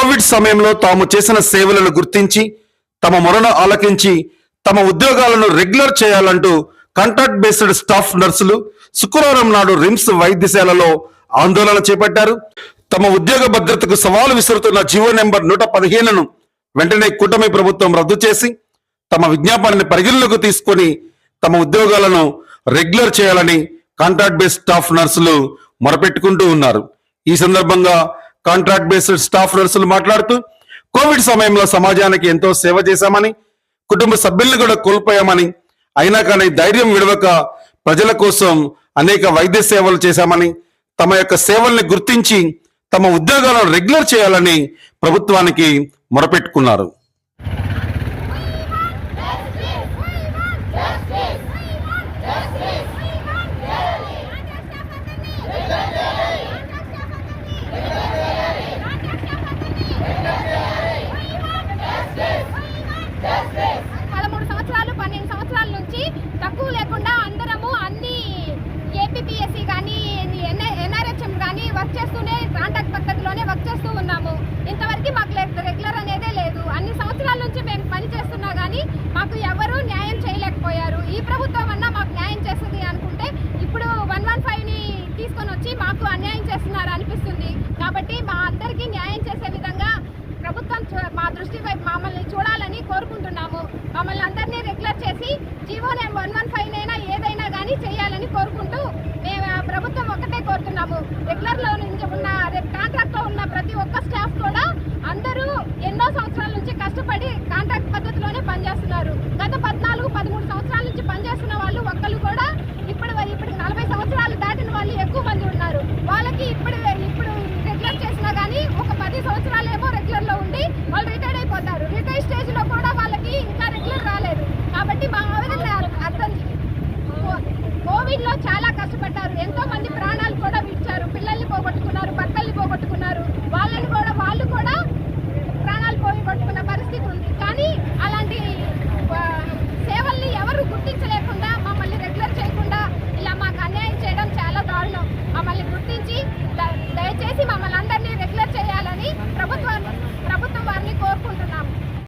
Covid సమయంలో తాము చేసిన సేవలను గుర్తించి తమ మొరను ఆలకించి తమ ఉద్యోగాలను రెగ్యులర్ చేయాలంటూ కాంట్రాక్ట్ బేస్డ్ స్టాఫ్ నర్సులు శుక్రవారం నాడు రిమ్స్ వైద్యశాలలో ఆందోళన చేపట్టారు. తమ ఉద్యోగ భద్రతకు సవాలు విసురుతున్న జీవో నెంబర్ నూట పదిహేనును వెంటనే కూటమి ప్రభుత్వం రద్దు చేసి తమ విజ్ఞాపనాన్ని పరిగణలోకి తీసుకొని తమ ఉద్యోగాలను రెగ్యులర్ చేయాలని కాంట్రాక్ట్ బేస్డ్ స్టాఫ్ నర్సులు మొరపెట్టుకుంటూ ఉన్నారు. ఈ సందర్భంగా కాంట్రాక్ట్ బేస్డ్ స్టాఫ్ నర్సులు మాట్లాడుతూ కోవిడ్ సమయంలో సమాజానికి ఎంతో సేవ చేశామని కుటుంబ సభ్యుల్ని కూడా కోల్పోయామని అయినా కానీ ధైర్యం విడవక ప్రజల కోసం అనేక వైద్య సేవలు చేశామని తమ యొక్క సేవల్ని గుర్తించి తమ ఉద్యోగాలను రెగ్యులర్ చేయాలని ప్రభుత్వానికి మొరపెట్టుకున్నారు. మాకు ఎవరూ న్యాయం చేయలేకపోయారు. ఈ ప్రభుత్వం అన్నా మాకు న్యాయం చేస్తుంది అనుకుంటే ఇప్పుడు వన్ వన్ ఫైవ్ని తీసుకొని వచ్చి మాకు అన్యాయం చేస్తున్నారు అనిపిస్తుంది. కాబట్టి మా అందరికీ న్యాయం చేసే విధంగా ప్రభుత్వం చూ- మా దృష్టి వైపు మమ్మల్ని చూడాలని కోరుకుంటున్నాము. మమ్మల్ని అందరినీ రెగ్యులర్ చేసి జీవో నేను వన్ వన్ ఫైవ్ అయినా ఏదైనా కానీ చేయాలని కోరుకుంటూ మేము ప్రభుత్వం ఒక్కటే కోరుతున్నాము. రెగ్యులర్లో నుంచి ఉన్న కాంట్రాక్ట్లో ఉన్న ప్రతి ఒక్క స్టాఫ్ కూడా అందరూ గత పద్నాలుగు పదమూడు